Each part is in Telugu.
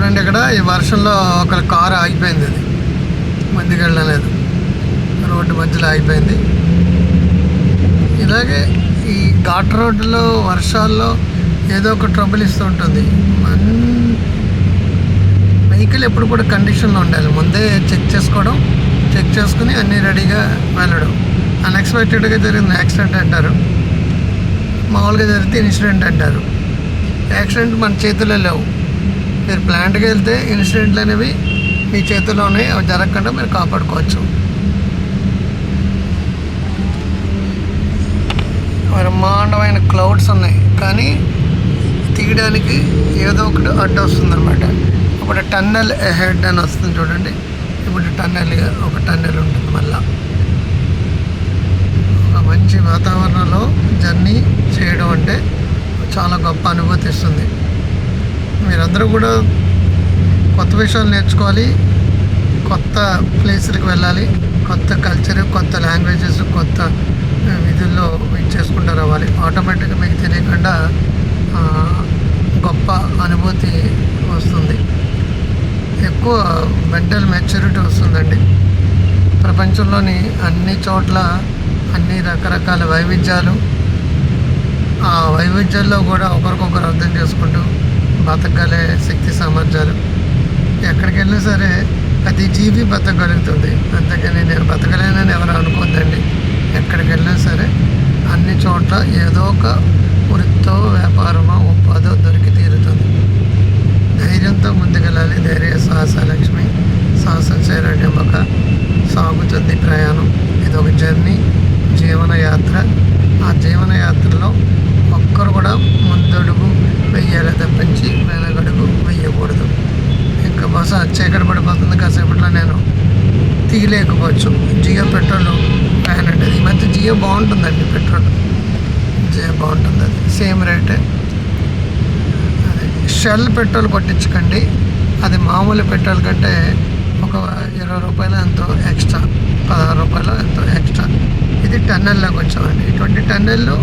చూడండి ఇక్కడ ఈ వర్షంలో ఒక కారు ఆగిపోయింది అది. ముందుకు వెళ్ళలేదు. రోడ్డు మధ్యలో ఆగిపోయింది. ఇలాగే ఈ ఘాట్ రోడ్డులో వర్షాల్లో ఏదో ఒక ట్రబుల్ ఇస్తూ ఉంటుంది. మన్ వెహికల్ ఎప్పుడు కూడా కండిషన్లో ఉండాలి. ముందే చెక్ చేసుకోవడం చెక్ చేసుకుని అన్నీ రెడీగా వెళ్ళడం. అన్ఎక్స్పెక్టెడ్గా జరిగిన యాక్సిడెంట్ అంటారు. మామూలుగా జరిగితే ఇన్సిడెంట్ అంటారు. యాక్సిడెంట్ మన చేతుల్లో లేవు. మీరు ప్లాంట్కి వెళ్తే ఇన్సిడెంట్లు అనేవి మీ చేతిలోనే అవి జరగకుండా మీరు కాపాడుకోవచ్చు. బ్రహ్మాండమైన క్లౌడ్స్ ఉన్నాయి. కానీ తీయడానికి ఏదో ఒకటి అడ్డు వస్తుంది అనమాట ఇప్పుడు టన్నెల్ హెడ్ అని వస్తుంది చూడండి. ఇప్పుడు టన్నెల్ ఒక టన్నెల్ ఉంటుంది మళ్ళా. ఒక మంచి వాతావరణంలో జర్నీ చేయడం అంటే చాలా గొప్ప అనుభూతి ఇస్తుంది. మీరందరూ కూడా కొత్త విషయాలు నేర్చుకోవాలి కొత్త ప్లేసులకు వెళ్ళాలి కొత్త కల్చర్ కొత్త లాంగ్వేజెస్ కొత్త విధుల్లో ఇది చేసుకుంటూ రావాలి. ఆటోమేటిక్గా మీకు తెలియకుండా గొప్ప అనుభూతి వస్తుంది. ఎక్కువ మెంటల్ మెచ్యూరిటీ వస్తుందండి. ప్రపంచంలోని అన్ని చోట్ల అన్ని రకరకాల వైవిధ్యాలు ఆ వైవిధ్యాల్లో కూడా ఒకరికొకరు అర్థం చేసుకుంటూ బతకగలే శక్తి సామర్థ్యాలు. ఎక్కడికి వెళ్ళినా సరే ప్రతి జీవి బతకగలుగుతుంది. అంతేకాని నేను బతకలేనని ఎవరు అనుకోద్దండి. ఎక్కడికి వెళ్ళినా సరే అన్ని చోట్ల ఏదో ఒక వృత్తో వ్యాపారమో ఉపాధో దొరికి తీరుతుంది. ధైర్యంతో ముందుకెళ్ళాలి. ధైర్య సాహస లక్ష్మి సాహసం ఒక సాగుతుంది ప్రయాణం. ఇది ఒక జర్నీ జీవన యాత్ర ఆ జీవన యాత్రలో ఒక్కరు కూడా ముందడుగు వెయ్యాలి తప్పించి వెనకడుగు వెయ్యకూడదు. ఇంకా బస్సు చీకటి పడిపోతుంది కాసేపట్లో నేను తీయలేకపోవచ్చు. జియో పెట్రోల్ ఫ్యాన్ అంటే ఈ మధ్య జియో బాగుంటుందండి పెట్రోల్. జియో బాగుంటుంది అది. సేమ్ రేటే. షెల్ పెట్రోల్ కొట్టించకండి. అది మామూలు పెట్రోల్ కంటే ఒక ఇరవై రూపాయలు ఎంతో ఎక్స్ట్రా పదహారు రూపాయలు ఎంతో ఎక్స్ట్రా. ఇది టన్నెల్లోకి వచ్చామండి. ఇటువంటి టన్నెళ్ళు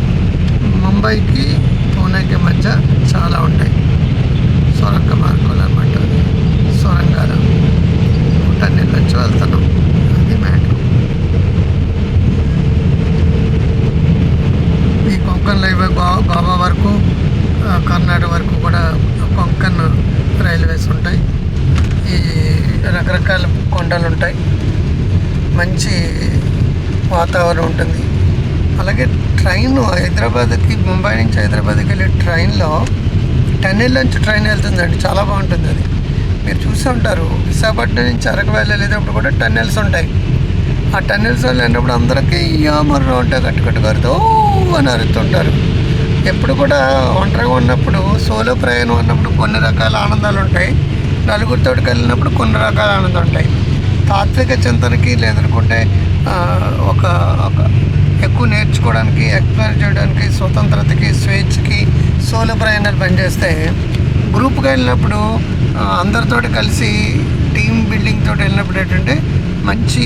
ముంబైకి పూణేకి మధ్య చాలా ఉంటాయి. సొరంగ మార్గాలు అనమాట సొరంగాలు టన్నెల్ నుంచి వెళ్తున్నాం. అది మ్యాటర్. ఈ కొంకన్ రైల్వే గోవా వరకు కర్ణాటక వరకు కూడా కొంకన్ రైల్వేస్ ఉంటాయి. ఈ రకరకాల కొండలు ఉంటాయి. మంచి వాతావరణం ఉంటుంది. అలాగే ట్రైన్ హైదరాబాద్కి ముంబై నుంచి హైదరాబాద్కి వెళ్ళే ట్రైన్లో టన్నెల్ నుంచి ట్రైన్ వెళ్తుందండి. చాలా బాగుంటుంది అది. మీరు చూసి ఉంటారు. విశాఖపట్నం నుంచి అరకు వెళ్ళేటప్పుడు కూడా టన్నెల్స్ ఉంటాయి. ఆ టన్నెల్స్ వెళ్ళినప్పుడు అందరికీ యామర్రు ఉంటే కట్టు కట్టుగారుతో అని అరుతుంటారు. ఎప్పుడు కూడా ఒంటరిగా ఉన్నప్పుడు సోలో ప్రయాణం ఉన్నప్పుడు కొన్ని రకాల ఆనందాలు ఉంటాయి. నలుగురితో వెళ్ళినప్పుడు కొన్ని రకాల ఆనందాలు ఉంటాయి. తాత్విక చింతనకి లేదనుకుంటే ఒక ఒక ఎక్కువ నేర్చుకోవడానికి ఎక్స్ప్లోర్ చేయడానికి స్వతంత్రతకి స్వేచ్ఛకి సోలో ప్రయాణాలు పనిచేస్తే గ్రూప్గా వెళ్ళినప్పుడు అందరితో కలిసి టీమ్ బిల్డింగ్ తోటి వెళ్ళినప్పుడు ఏంటంటే మంచి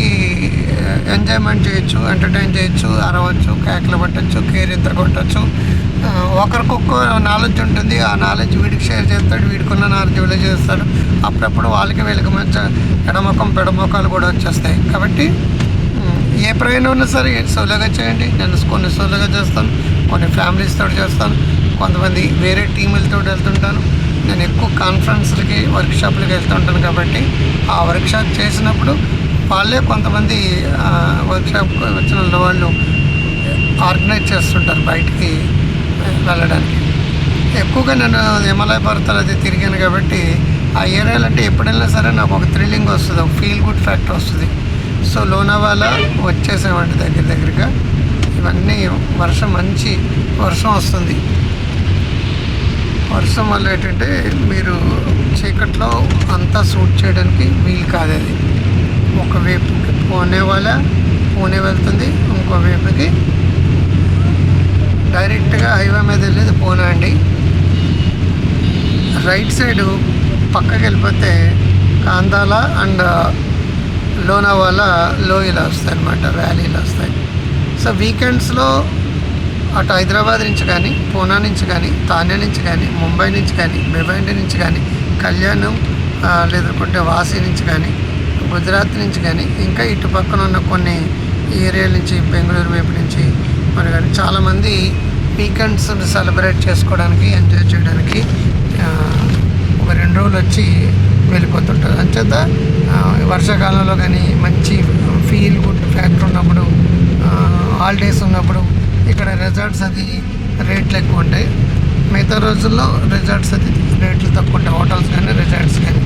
ఎంజాయ్మెంట్ చేయొచ్చు ఎంటర్టైన్ చేయొచ్చు అరవచ్చు కేకలు పట్టచ్చు ఇద్దరు కొట్టచ్చు. ఒకరికొక్క నాలెడ్జ్ ఉంటుంది ఆ నాలెడ్జ్ వీడికి షేర్ చేస్తాడు వీడికున్న నాలెడ్జ్ వీళ్ళు చేస్తాడు. అప్పుడప్పుడు వాళ్ళకి వీళ్ళకి మంచి ఎడమొఖం పెడమొఖాలు కూడా వచ్చేస్తాయి. కాబట్టి ఏ ప్రయాణం ఉన్నా సరే సోలోగా చేయండి. నేను కొన్ని సోలోగా చేస్తాను కొన్ని ఫ్యామిలీస్తో చేస్తాను కొంతమంది వేరే టీములతో వెళ్తుంటాను. నేను ఎక్కువ కాన్ఫరెన్స్లకి వర్క్షాప్లకి వెళ్తుంటాను కాబట్టి ఆ వర్క్షాప్ చేసినప్పుడు వాళ్ళే కొంతమంది వర్క్షాప్ వచ్చిన వాళ్ళు ఆర్గనైజ్ చేస్తుంటారు బయటికి వెళ్ళడానికి. ఎక్కువగా నేను హిమాలయ పర్వతాలు అది తిరిగాను కాబట్టి ఆ ఏరియాలు అంటే ఎప్పుడైనా సరే నాకు ఒక థ్రిల్లింగ్ వస్తుంది ఒక ఫీల్ గుడ్ ఫ్యాక్టర్ వస్తుంది. సో లోనావాలా వచ్చేసామండి దగ్గర దగ్గరగా. ఇవన్నీ వర్షం మంచి వర్షం వస్తుంది. వర్షం వల్ల ఏంటంటే మీరు చీకట్లో అంతా షూట్ చేయడానికి వీలు కాదు అది ఒక వైపుకి పూణే వాళ్ళ పూణే వెళ్తుంది. ఇంకోవైపుకి డైరెక్ట్గా హైవే మీద వెళ్ళేది పూణే అండి. రైట్ సైడు పక్కకి వెళ్ళిపోతే కాందాల అండ్ లోనావాలా లోయలు వస్తాయి అనమాట వ్యాలీలు వస్తాయి. సో వీకెండ్స్లో అటు హైదరాబాద్ నుంచి కానీ పూనా నుంచి కానీ తానే నుంచి కానీ ముంబై నుంచి కానీ భివండి నుంచి కానీ కళ్యాణం లేదుకుంటే లేదనుకుంటే వాసి నుంచి కానీ గుజరాత్ నుంచి కానీ ఇంకా ఇటు పక్కన ఉన్న కొన్ని ఏరియాల నుంచి బెంగళూరు వైపు నుంచి మరి కానీ చాలామంది వీకెండ్స్ సెలబ్రేట్ చేసుకోవడానికి ఎంజాయ్ చేయడానికి ఒక రెండు రోజులు వచ్చి వెళ్ళిపోతుంటారు అంచేత వర్షాకాలంలో కానీ మంచి ఫీల్ గుడ్ ఫ్యాక్టర్ ఉన్నప్పుడు హాలిడేస్ ఉన్నప్పుడు ఇక్కడ రిజార్ట్స్ అది రేట్లు ఎక్కువ ఉంటాయి. మిగతా రోజుల్లో రిజార్ట్స్ అది రేట్లు తక్కువ ఉంటాయి. హోటల్స్ కానీ రిజార్ట్స్ కానీ.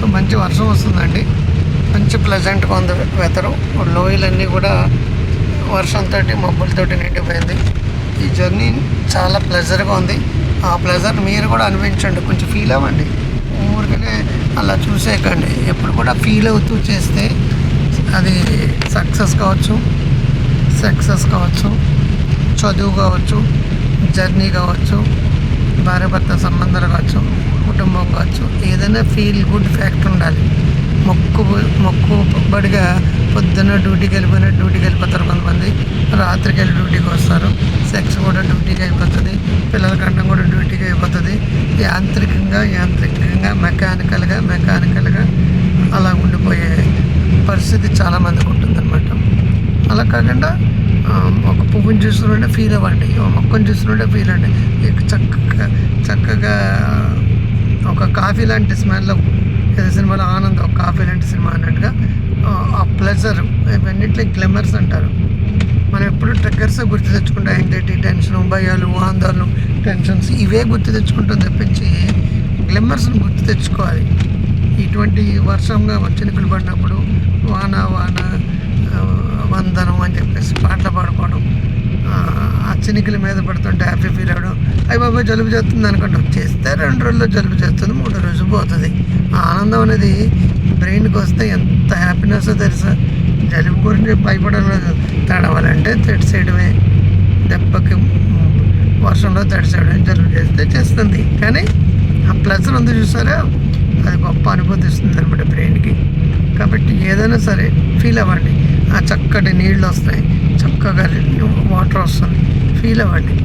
సో మంచి వర్షం వస్తుందండి. మంచి ప్లెజెంట్గా ఉంది వెదరు. లోయలన్నీ కూడా వర్షంతో మబ్బులతోటి నిండిపోయింది. ఈ జర్నీ చాలా ప్లెజర్గా ఉంది. ఆ ప్లెజర్ మీరు కూడా అనిపించండి. కొంచెం ఫీల్ అవ్వండి. ఊరికనే అలా చూసేయకండి. ఎప్పుడు కూడా ఫీల్ అవుతూ చేస్తే అది సక్సెస్ కావచ్చు సక్సెస్ కావచ్చు చదువు కావచ్చు జర్నీ కావచ్చు భార్య భర్త సంబంధాలు కావచ్చు కుటుంబం కావచ్చు ఏదైనా ఫీల్ గుడ్ ఫ్యాక్ట్ ఉండాలి. మొక్కు మొక్కుబడిగా పొద్దున్న డ్యూటీకి వెళ్ళిపోయిన డ్యూటీకి వెళ్ళిపోతారు కొంతమంది. రాత్రికి వెళ్ళి డ్యూటీకి వస్తారు. సెక్స్ కూడా డ్యూటీకి అయిపోతుంది. పిల్లల కండం కూడా డ్యూటీకి అయిపోతుంది. యాంత్రికంగా యాంత్రికంగా మెకానికల్గా మెకానికల్గా అలా ఉండిపోయే పరిస్థితి చాలామందికి ఉంటుందన్నమాట. అలా కాకుండా ఒక పువ్వుని చూస్తుంటే ఫీల్ అవ్వండి. మొక్కను చూస్తుంటే ఫీల్ అండి ఇక చక్కగా చక్కగా ఒక కాఫీ లాంటి స్మెల్ సినిమాలో ఆనందం ఒక కాఫీ లాంటి సినిమా అన్నట్టుగా ఆ, ప్లెజర్ ఇవన్నిటి గ్లెమర్స్ అంటారు. మనం ఎప్పుడు ట్రిగ్గర్స్ గుర్తు తెచ్చుకుంటాం. యాంగ్జైటీ టెన్షన్ భయాలు ఆందోళన టెన్షన్స్ ఇవే గుర్తు తెచ్చుకుంటాం తప్పించి గ్లెమ్మర్స్ని గుర్తు తెచ్చుకోవాలి. ఇటువంటి వర్షంగా చినుకులు పడినప్పుడు వాన వాన వందనం అని చెప్పేసి పాటలు పాడుకోవడం ఆ, ఆ మీద పడుతుంటే హ్యాపీ ఫీల్ అవ్వడం. అయ్యి బాబాయ్ జలుబు చేస్తుంది అనుకుంటాం. చేస్తే రెండు రోజుల్లో జలుబు చేస్తుంది మూడు రోజు పోతుంది. ఆ ఆనందం అనేది బ్రెయిన్కి వస్తే ఎంత హ్యాపీనెస్ తెలుసా? జలుబు గురించి భయపడలేదు తడవాలంటే తడిసేయడమే దెబ్బకి వర్షంలో తడిసేయడం జలుబు చేస్తే చేస్తుంది. కానీ ఆ ప్లెజర్ ఉంది చూసారా? అది గొప్ప అనుభూతి ఇస్తుంది అనమాట బ్రెయిన్కి కాబట్టి ఏదైనా సరే ఫీల్ అవ్వండి. ఆ చక్కటి నీళ్ళు వస్తాయి. చక్కగా వాటర్ వస్తుంది. ఫీల్ అవ్వండి.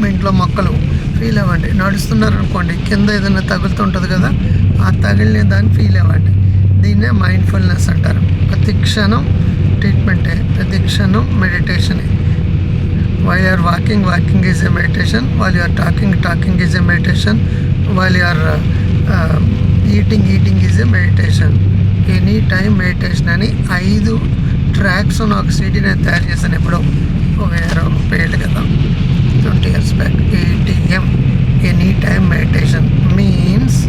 మీ ఇంట్లో మొక్కలు ఫీల్ అవ్వండి. నడుస్తున్నారు అనుకోండి కింద ఏదైనా తగులుతుంటుంది కదా ఆ తగిలిన దాన్ని ఫీల్ అవ్వండి. దీన్నే మైండ్ఫుల్నెస్ అంటారు. ప్రతి క్షణం ట్రీట్మెంటే ప్రతి క్షణం మెడిటేషనే why are walking walking is a meditation while you're talking talking is a meditation while you're eating eating is a meditation any time meditation అని ఐదు ట్రాక్స్ ఉన్న ఒక సిటీ నేను తయారు చేశాను ఎప్పుడో ఒక ఇరవై ముప్పై ఏళ్ళు కదా. Twenty years back. ATM any time meditation means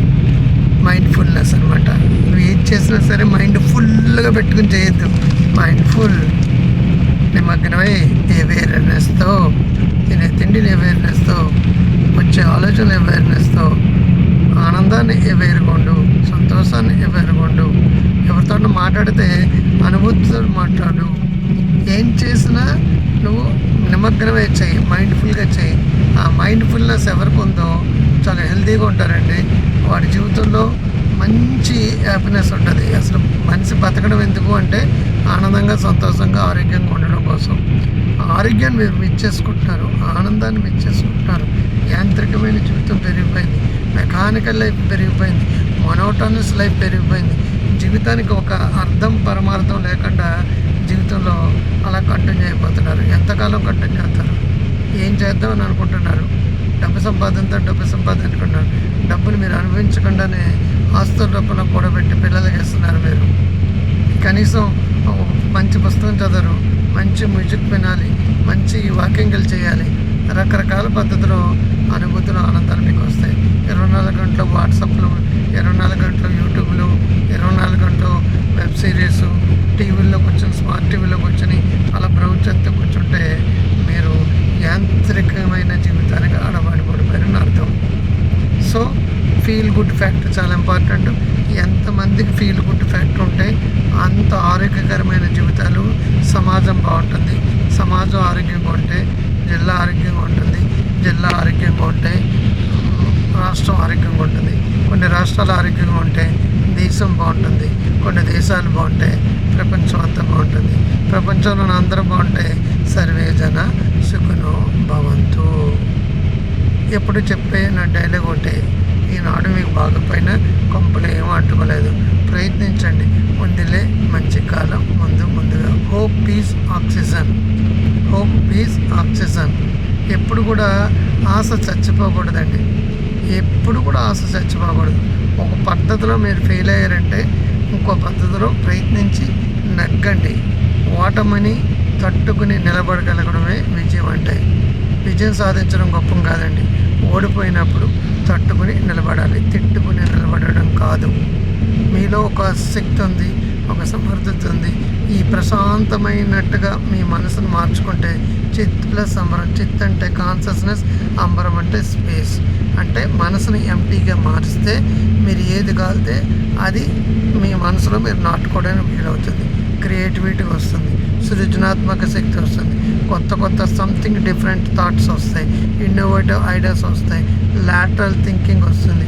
mindfulness అనమాట నువ్వు ఏది చేసినా సరే మైండ్ ఫుల్గా పెట్టుకుని చేయొద్దు. మైండ్ఫుల్ నిమగ్నమై అవేర్నెస్తో తినే తిండిని అవేర్నెస్తో వచ్చే ఆలోచన అవేర్నెస్తో ఆనందాన్ని ఎవేరుకోండు సంతోషాన్ని ఎవేరు ఎవరితో మాట్లాడితే అనుభూతితో మాట్లాడు. ఏం చేసినా నువ్వు నిమగ్నమే చేయి మైండ్ఫుల్గా చేయి. ఆ మైండ్ఫుల్నెస్ ఎవరికి ఉందో చాలా హెల్తీగా ఉంటారండి. వాడి జీవితంలో మంచి హ్యాపీనెస్ ఉంటుంది. అసలు మనిషి బతకడం ఎందుకు అంటే ఆనందంగా సంతోషంగా ఆరోగ్యంగా ఉండడం కోసం. ఆరోగ్యాన్ని మీరు మిచ్చేసుకుంటున్నారు ఆనందాన్ని మిచ్చేసుకుంటున్నారు యాంత్రికమైన జీవితం పెరిగిపోయింది. మెకానికల్ లైఫ్ పెరిగిపోయింది. మొనోటానస్ లైఫ్ పెరిగిపోయింది. జీవితానికి ఒక అర్థం పరమార్థం లేకుండా జీవితంలో అలా కంటిన్యూ అయిపోతున్నారు. ఎంతకాలం కంటిన్యూ అవుతారు? ఏం చేద్దామని అనుకుంటున్నారు? డబ్బు సంపాదనతో డబ్బు సంపాదన అనుకుంటున్నారు మీరు అనుభవించకుండానే ఆస్తుల రూపంలో కూడబెట్టి పిల్లలకి ఇస్తున్నారు మీరు. కనీసం మంచి పుస్తకం చదవరు మంచి మ్యూజిక్ వినాలి మంచి వాకింగ్లు చేయాలి. రకరకాల పద్ధతిలో అనుభూతులు ఆనందాలు మీకు వస్తాయి. ఇరవై నాలుగు గంటలు వాట్సాప్లు ఇరవై నాలుగు గంటలు యూట్యూబ్. ఇరవై నాలుగు గంటలు వెబ్ సిరీస్ టీవీల్లో కూర్చొని స్మార్ట్ టీవీలో కూర్చొని అలా బ్రౌజ్ చేస్తూ కూర్చుంటే మీరు యాంత్రికమైన జీవితానికి అడవాడిపడిపోయారని అర్థం. సో ఫీల్ గుడ్ ఫ్యాక్టర్ చాలా ఇంపార్టెంట్ ఎంతమందికి ఫీల్ గుడ్ ఫ్యాక్టర్ ఉంటే అంత ఆరోగ్యకరమైన జీవితాలు సమాజం బాగుంటుంది. సమాజం ఆరోగ్యంగా ఉంటే జిల్లా ఆరోగ్యంగా ఉంటుంది. జిల్లా ఆరోగ్యంగా ఉంటే రాష్ట్రం ఆరోగ్యంగా ఉంటుంది. కొన్ని రాష్ట్రాలు ఆరోగ్యంగా ఉంటే దేశం బాగుంటుంది కొన్ని దేశాలు బాగుంటే ప్రపంచం అంతా బాగుంటుంది. ప్రపంచంలో అందరూ బాగుంటే సర్వే జన సుఖను భవంతు. ఎప్పుడు చెప్పే నా డైలాగ్ ఒకటే ఈనాడు మీకు బాగపోయినా కొంపలు ఏమీ అంటుకోలేదు. ప్రయత్నించండి. ముందులే మంచి కాలం ముందు ముందుగా. Hope peace oxygen. Hope peace oxygen. ఎప్పుడు కూడా ఆశ చచ్చిపోకూడదండి. ఎప్పుడు కూడా ఆశ చచ్చిపోకూడదు. ఒక పద్ధతిలో మీరు ఫెయిల్ అయ్యారంటే ఇంకో పద్ధతిలో ప్రయత్నించి నగ్గండి. ఓటమిని తట్టుకుని నిలబడగలగడమే విజయం అంటే. విజయం సాధించడం గొప్పం కాదండి. ఓడిపోయినప్పుడు తట్టుకుని నిలబడాలి. తిట్టుకుని నిలబడడం కాదు. మీలో ఒక శక్తి ఉంది. ఒక సమర్థత ఉంది ఈ ప్రశాంతమైనట్టుగా మీ మనసును మార్చుకుంటే చిత్ ప్లస్ అంబరం చిత్ అంటే కాన్షియస్నెస్ అంబరం అంటే స్పేస్ అంటే మనసుని ఎంటీగా మారిస్తే మీరు ఏది కాలితే అది మీ మనసులో మీరు నాటుకోవడానికి వీలవుతుంది. క్రియేటివిటీ వస్తుంది. సృజనాత్మక శక్తి వస్తుంది. కొత్త కొత్త సంథింగ్ డిఫరెంట్ థాట్స్ వస్తాయి. ఇన్నోవేటివ్ ఐడియాస్ వస్తాయి. లాటరల్ థింకింగ్ వస్తుంది.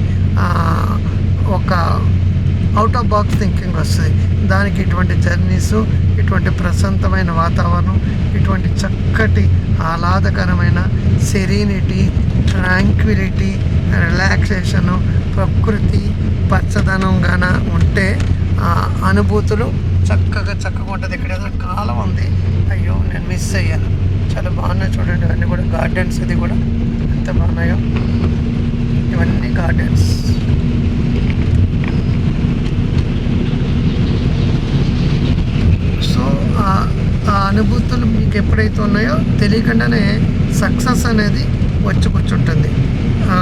అవుట్ ఆఫ్ బాక్స్ థింకింగ్ వస్తుంది దానికి ఇటువంటి జర్నీస్ ఇటువంటి ప్రశాంతమైన వాతావరణం ఇటువంటి చక్కటి ఆహ్లాదకరమైన సెరీనిటీ ట్రాంక్విలిటీ రిలాక్సేషను ప్రకృతి పచ్చదనంగాన ఉంటే ఆ అనుభూతులు చక్కగా చక్కగా ఉంటుంది. ఇక్కడ ఏదో కాలం ఉంది. అయ్యో నేను మిస్ అయ్యాను. చాలా బాగున్నాయి చూడండి. ఇవన్నీ కూడా గార్డెన్స్ ఇది కూడా. ఎంత బాగున్నాయో. ఇవన్నీ గార్డెన్స్ సో ఆ- ఆ అనుభూతులు మీకు ఎప్పుడైతే ఉన్నాయో తెలియకుండానే సక్సెస్ అనేది వచ్చి కూర్చుంటుంది ఆ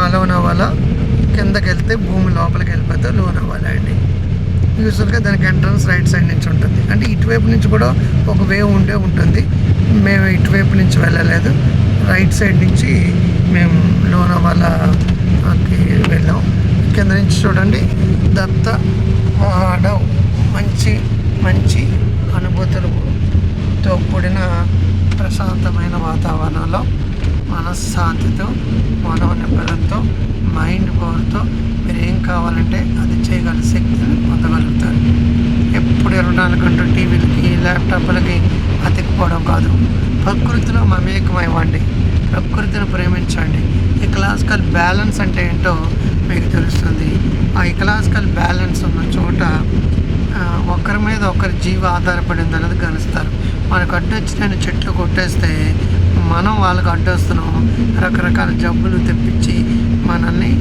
కిందకి వెళ్తే భూమి లోపలికి వెళ్ళిపోతే లోనవాల అండి యూజువల్గా దానికి ఎంట్రన్స్ రైట్ సైడ్ నుంచి ఉంటుంది. అంటే ఇటువైపు నుంచి కూడా ఒక వే ఉండే ఉంటుంది. మేము ఇటువైపు నుంచి వెళ్ళలేదు. రైట్ సైడ్ నుంచి మేము లోనవాలాకి వెళ్ళాం. కింద నుంచి చూడండి దత్త వాడవ్ మంచి మంచి అనుభూతులు. అనుభూతులతో కూడిన ప్రశాంతమైన వాతావరణంలో మనశ్శాంతితో మనో నిబ్బరంతో మైండ్ పవర్తో మీరు ఏం కావాలంటే అది చేయగల శక్తిని పొందగలుగుతారు. ఎప్పుడు ఇరవై నాలుగు గంటలు టీవీలకి ల్యాప్టాప్లకి అతికిపోవడం కాదు. ప్రకృతిలో మమేకమైవ్వండి. ప్రకృతిని ప్రేమించండి. ఇకలాజికల్ బ్యాలెన్స్ అంటే ఏంటో మీకు తెలుస్తుంది. ఆ ఇకలాజికల్ బ్యాలెన్స్ ఉన్న చోట ఒకరి మీద ఒకరి జీవ ఆధారపడింది అనేది గణిస్తారు. మనకు అడ్డొచ్చిన చెట్లు కొట్టేస్తే మనం వాళ్ళకి అడ్డొస్తున్నాం రకరకాల జబ్బులు తెప్పించి మనల్ని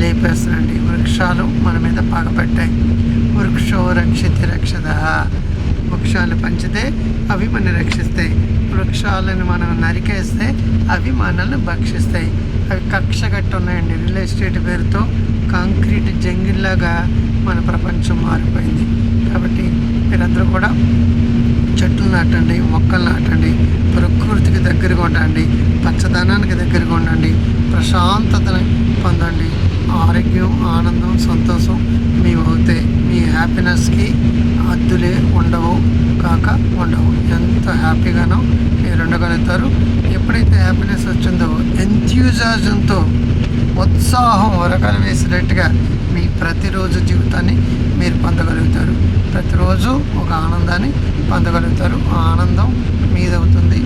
లేపేస్తానండి వృక్షాలు మన మీద పగపెట్టాయి వృక్షో రక్షితి రక్షద. వృక్షాలు పంచితే అవి మనల్ని రక్షిస్తాయి. వృక్షాలను మనం నరికేస్తే అవి మనల్ని భక్షిస్తాయి. అవి కక్ష కట్టి ఉన్నాయండి. రియల్ ఎస్టేట్ పేరుతో కాంక్రీట్ జంగిల్లాగా మన ప్రపంచం మారిపోయింది. కాబట్టి మీరందరూ కూడా చెట్లు నాటండి మొక్కలు నాటండి ప్రకృతికి దగ్గరగా ఉండండి పచ్చదనానికి దగ్గరగా ఉండండి ప్రశాంతతని పొందండి ఆరోగ్యం ఆనందం సంతోషం మీ అవుతాయి. మీ హ్యాపీనెస్కి అద్దులే ఉండవు కాక ఉండవు. ఎంత హ్యాపీగానో మీరు ఉండగలుగుతారు. ఎప్పుడైతే హ్యాపీనెస్ వచ్చిందో ఎంత్యూజాజంతో ఉత్సాహం వరకలు వేసినట్టుగా మీ ప్రతిరోజు జీవితాన్ని మీరు పొందగలుగుతారు. ప్రతిరోజు ఒక ఆనందాన్ని పొందగలుగుతారు ఆనందం మీదవుతుంది.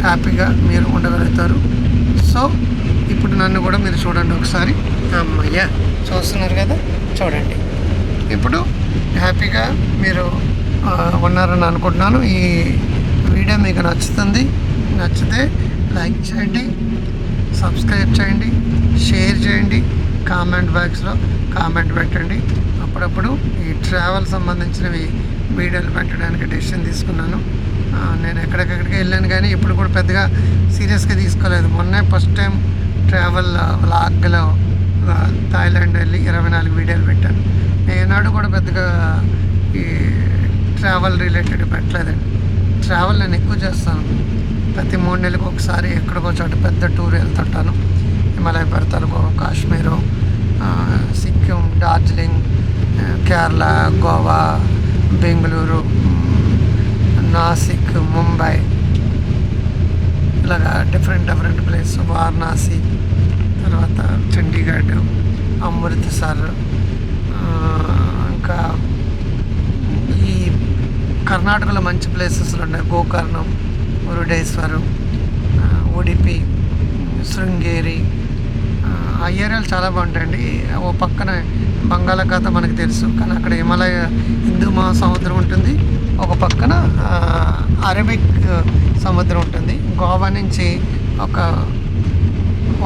హ్యాపీగా మీరు ఉండగలుగుతారు. సో ఇప్పుడు నన్ను కూడా మీరు చూడండి ఒకసారి. అమ్మయ్య! చూస్తున్నారు కదా? చూడండి. ఇప్పుడు హ్యాపీగా మీరు ఉన్నారని అనుకుంటున్నాను. ఈ వీడియో మీకు నచ్చుతుంది. నచ్చితే లైక్ చేయండి సబ్స్క్రైబ్ చేయండి షేర్ చేయండి కామెంట్ బాక్స్లో కామెంట్ పెట్టండి. అప్పుడప్పుడు ఈ ట్రావెల్ సంబంధించినవి వీడియోలు పెట్టడానికి డెసిషన్ తీసుకున్నాను. నేను ఎక్కడెక్కడికి వెళ్ళాను కానీ ఇప్పుడు కూడా పెద్దగా సీరియస్గా తీసుకోలేదు. మొన్నే ఫస్ట్ టైం ట్రావెల్ లాగ్లో థాయిలాండ్ వెళ్ళి ఇరవై నాలుగు వీడియోలు పెట్టాను. నేనాడు కూడా పెద్దగా ఈ ట్రావెల్ రిలేటెడ్ పెట్టలేదండి. ట్రావెల్ నేను ఎక్కువ చేస్తాను. ప్రతి మూడు నెలలకు ఒకసారి ఎక్కడికో చోట పెద్ద టూర్ వెళ్తుంటాను. హిమాలయ పర్వతాలకు కాశ్మీరు సిక్కిం డార్జిలింగ్ కేరళ గోవా బెంగళూరు నాసిక్ ముంబై ఇలాగా డిఫరెంట్ డిఫరెంట్ ప్లేస్ వారణాసి తర్వాత చండీగఢ్ అమృత్సర్ ఇంకా ఈ కర్ణాటకలో మంచి ప్లేసెస్లు ఉన్నాయి. గోకర్ణం మురుడేశ్వరం ఉడిపి శృంగేరి ఆ ఏరియాలు చాలా బాగుంటాయండి. ఓ పక్కన బంగాళాఖాతం మనకు తెలుసు. కానీ అక్కడ హిమాలయ హిందూ మహాసముద్రం ఉంటుంది. ఒక పక్కన అరబిక్ సముద్రం ఉంటుంది. గోవా నుంచి ఒక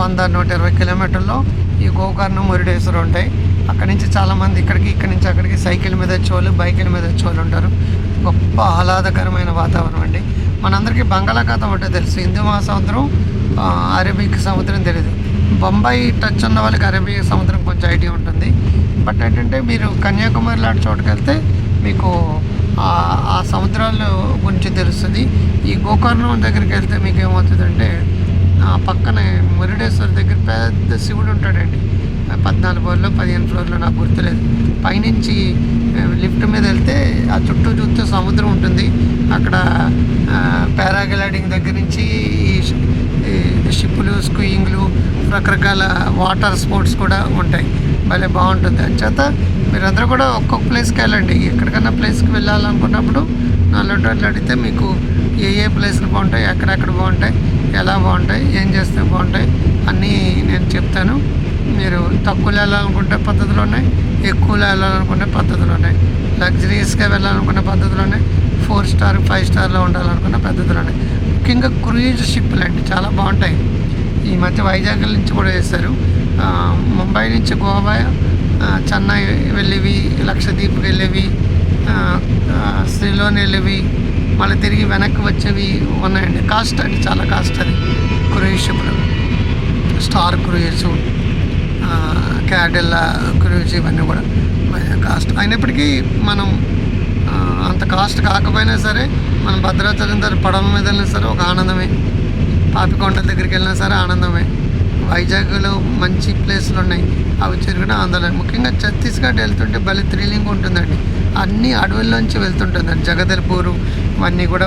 వంద నూట ఇరవై కిలోమీటర్లో ఈ గోకర్ణం మురుడేశ్వరం ఉంటాయి. అక్కడి నుంచి చాలామంది ఇక్కడికి ఇక్కడి నుంచి అక్కడికి సైకిల్ మీద వచ్చేవాళ్ళు బైకుల మీద వచ్చేవాళ్ళు ఉంటారు. గొప్ప ఆహ్లాదకరమైన వాతావరణం అండి. మనందరికీ బంగాళాఖాతం ఒకటే తెలుసు. హిందూ మహాసముద్రం అరబిక్ సముద్రం తెలియదు బొంబాయి టచ్ ఉన్న వాళ్ళకి అరబిక్ సముద్రం కొంచెం ఐడియా ఉంటుంది. బట్ ఏంటంటే మీరు కన్యాకుమారి లాంటి చోటుకి వెళ్తే మీకు ఆ- సముద్రాల గురించి తెలుస్తుంది. ఈ గోకర్ణం దగ్గరికి వెళ్తే మీకు ఏమవుతుందంటే ఆ పక్కనే మురుడేశ్వర దగ్గర పెద్ద శివుడు ఉంటాడండి. పద్నాలుగు ఫ్లోర్లో పదిహేను ఫ్లోర్లో నాకు గుర్తులేదు. పైనుంచి లిఫ్ట్ మీద వెళ్తే ఆ చుట్టూ చూస్తే సముద్రం ఉంటుంది. అక్కడ పారాగ్లైడింగ్ దగ్గర నుంచి ఈ షిప్పులు స్కూయింగ్లు రకరకాల వాటర్ స్పోర్ట్స్ కూడా ఉంటాయి. భలే బాగుంటుంది. అంచేత మీరందరూ కూడా ఒక్కొక్క ప్లేస్కి వెళ్ళండి. ఎక్కడికైనా ప్లేస్కి వెళ్ళాలనుకున్నప్పుడు నాలుగు అట్లా అడిగితే మీకు ఏ ఏ ప్లేస్లు బాగుంటాయి ఎక్కడెక్కడ బాగుంటాయి ఎలా బాగుంటాయి ఏం చేస్తే బాగుంటాయి అన్నీ నేను చెప్తాను. మీరు తక్కువలో వెళ్ళాలనుకుంటే పద్ధతులు ఉన్నాయి ఎక్కువలో వెళ్ళాలనుకునే పద్ధతులు ఉన్నాయి లగ్జరీస్గా వెళ్ళాలనుకునే పద్ధతులు ఉన్నాయి ఫోర్ స్టార్ ఫైవ్ స్టార్లో ఉండాలనుకునే పద్ధతులు ఉన్నాయి ముఖ్యంగా క్రూయిజ్ షిప్లు అండి చాలా బాగుంటాయి. ఈ మధ్య వైజాగ్ నుంచి కూడా చేశారు. ముంబై నుంచి గోవా చెన్నై వెళ్ళేవి లక్షద్వీప్ వెళ్ళేవి శ్రీలోని వెళ్ళేవి మళ్ళీ తిరిగి వెనక్కి వచ్చేవి ఉన్నాయండి. కాస్ట్ అండి చాలా కాస్ట్ అది. క్రూయిజ్ షిప్లు స్టార్ క్రూయిజ్ క్యాడెల్లా క్రూయిజ్ ఇవన్నీ కూడా కాస్ట్. అయినప్పటికీ మనం అంత కాస్ట్ కాకపోయినా సరే మనం భద్రాచలం దగ్గర పడవ మీద వెళ్ళినా సరే ఒక ఆనందమే. పాపికొండ దగ్గరికి వెళ్ళినా సరే ఆనందమే. వైజాగ్లో మంచి ప్లేస్లు ఉన్నాయి అవి తిరగడం ఆందోళన. ముఖ్యంగా ఛత్తీస్గఢ్ వెళ్తుంటే భలే థ్రిల్లింగ్ ఉంటుందండి. అన్ని అడవుల్లోంచి వెళ్తుంటుందండి. జగదల్పూరు ఇవన్నీ కూడా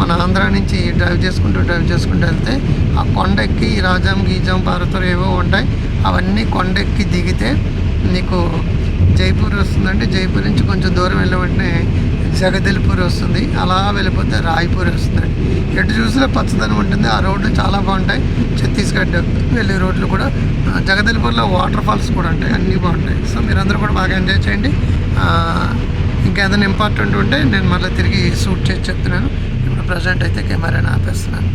మన ఆంధ్ర నుంచి డ్రైవ్ చేసుకుంటూ డ్రైవ్ చేసుకుంటూ వెళ్తే ఆ కొండెక్కి రాజాం గీజాం భారతలు ఏవో ఉంటాయి. అవన్నీ కొండ ఎక్కి దిగితే నీకు జైపూర్ వస్తుందంటే జైపూర్ నుంచి కొంచెం దూరం వెళ్ళిన వెంటనే జగదల్పూర్ వస్తుంది. అలా వెళ్ళిపోతే రాయిపూరి వస్తుంది. ఎటు చూసినా పచ్చదనం ఉంటుంది. ఆ రోడ్లు చాలా బాగుంటాయి. ఛత్తీస్గఢ్ వెళ్ళే రోడ్లు కూడా జగదల్పూర్లో వాటర్ ఫాల్స్ కూడా ఉంటాయి. అన్నీ బాగుంటాయి. సో మీరందరూ కూడా బాగా ఎంజాయ్ చేయండి. ఇంకేదైనా ఇంపార్టెంట్ ఉంటే నేను మళ్ళీ తిరిగి షూట్ చేసి చెప్తున్నాను. ఇప్పుడు ప్రజెంట్ అయితే కెమెరాని ఆపేస్తున్నాను.